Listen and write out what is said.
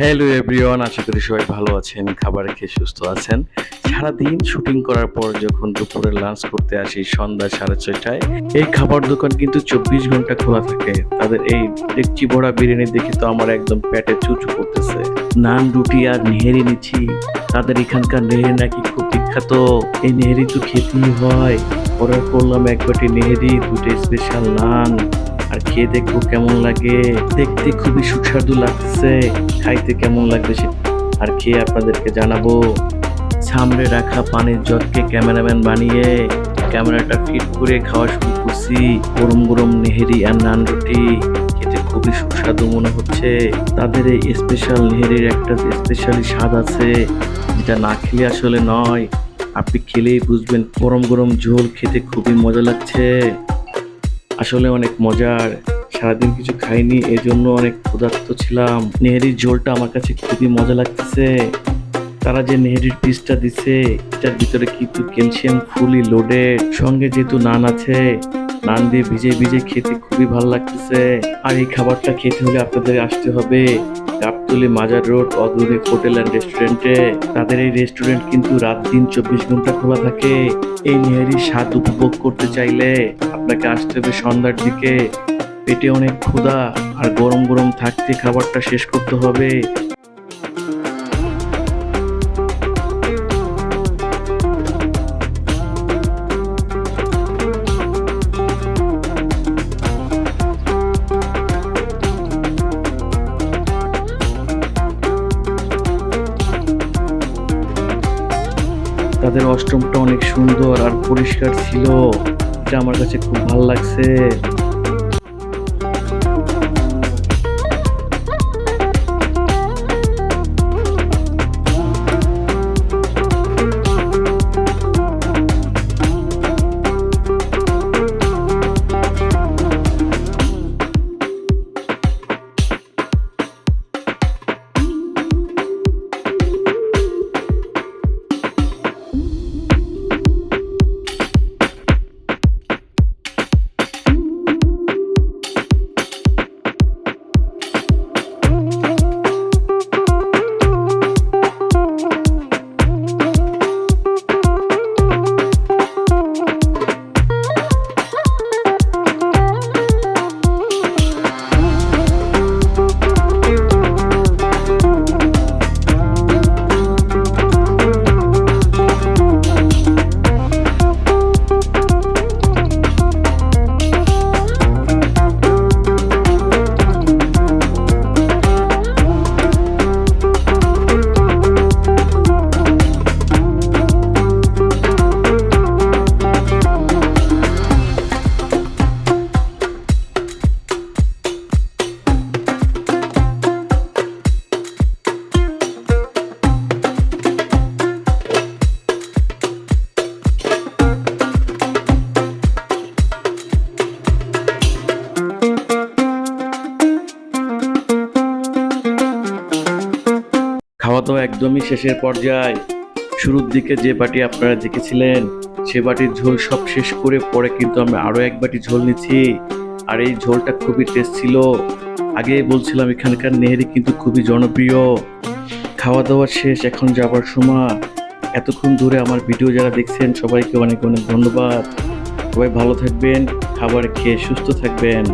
Hello everyone আশা করি সবাই ভালো আছেন, খাবার খেয়ে সুস্থ আছেন। সারাদিন শুটিং করার পর যখন দুপুরে লাঞ্চ করতে আসি সন্ধ্যা সাড়ে ছয়টায়, এই খাবার দোকান কিন্তু চব্বিশ ঘণ্টা খোলা থাকে। তাদের এই ডেকচি বড়া বিরিয়ানি দেখে তো আমার একদম পেটে চুচু করতেছে। নান, রুটি আর নেহেরি নিচ্ছি। তাদের এখানকার নেহেরি নাকি খুব বিখ্যাত। এই নেহেরি তো খেতেই হয়। অর্ডার করলাম এক বাটি নেহেরি, দুটো স্পেশাল নান। আর খেয়ে দেখব কেমন লাগে। দেখতে খুবই সুস্বাদু লাগছে, খাইতে কেমন লাগবে সে আর খেয়ে আপনাদেরকে জানাব। সামনে রাখা পানির জগকে ক্যামেরাম্যান বানিয়ে ক্যামেরাটা ফিট করে খাওয়া শুরু করছি। গরম গরম নেহেরি আর নান রুটি। খেতে খুবই সুস্বাদু মনে হচ্ছে। তাদের এই স্পেশাল নেহেরির একটা স্পেশালি স্বাদ আছে, যেটা না খেলে আসলে নয়। আপনি খেলেই বুঝবেন গরম গরম ঝোল খেতে খুবই মজা লাগছে। আসলে অনেক মজার। সারাদিন কিছু খাইনি এই জন্য অনেক ক্ষুধার্ত ছিলাম। নেহেরির ঝোলটা আমার কাছে খুবই মজা লাগতেছে। তারা যে নেহেরির পিসটা দিছে, এটার ভিতরে কিন্তু ক্যালসিয়াম ফুলি লোডেড সঙ্গে যেহেতু নান আছে, নান দিয়ে ভিজে ভিজে খেতে খুবই ভালো লাগতেছে। আর এই খাবারটা খেতে হলে আপনাদের আসতে হবে গাবতলি মাজার রোড অগ্রণী হোটেল অ্যান্ড রেস্টুরেন্টে তাদের এই রেস্টুরেন্ট কিন্তু রাত দিন চব্বিশ ঘণ্টা খোলা থাকে। এই নেহেরির স্বাদ উপভোগ করতে চাইলে আপনাকে আসতে হবে সন্ধ্যার দিকে। পেটে অনেক ক্ষুধা আর গরম গরম থাকতে খাবারটা শেষ করতে হবে। তাদের অষ্টমটা অনেক সুন্দর আর পরিষ্কার ছিল। এটা আমার কাছে খুব ভালো লাগছে। খাওয়া একদমই শেষের পর্যায়ে। শুরুর দিকে যে বাটি আপনারা দেখেছিলেন, সে বাটির ঝোল সব শেষ করে পরে কিন্তু আমরা আরও এক বাটি ঝোল নিচ্ছি। আর এই ঝোলটা খুবই টেস্ট ছিল। আগে বলছিলাম এখানকার নেহেরি কিন্তু খুবই জনপ্রিয়। খাওয়া দাওয়া শেষ, এখন যাবার সময়। এতক্ষণ ধরে আমার ভিডিও যারা দেখছেন, সবাইকে অনেক অনেক ধন্যবাদ। সবাই ভালো থাকবেন, খাবার খেয়ে সুস্থ থাকবেন।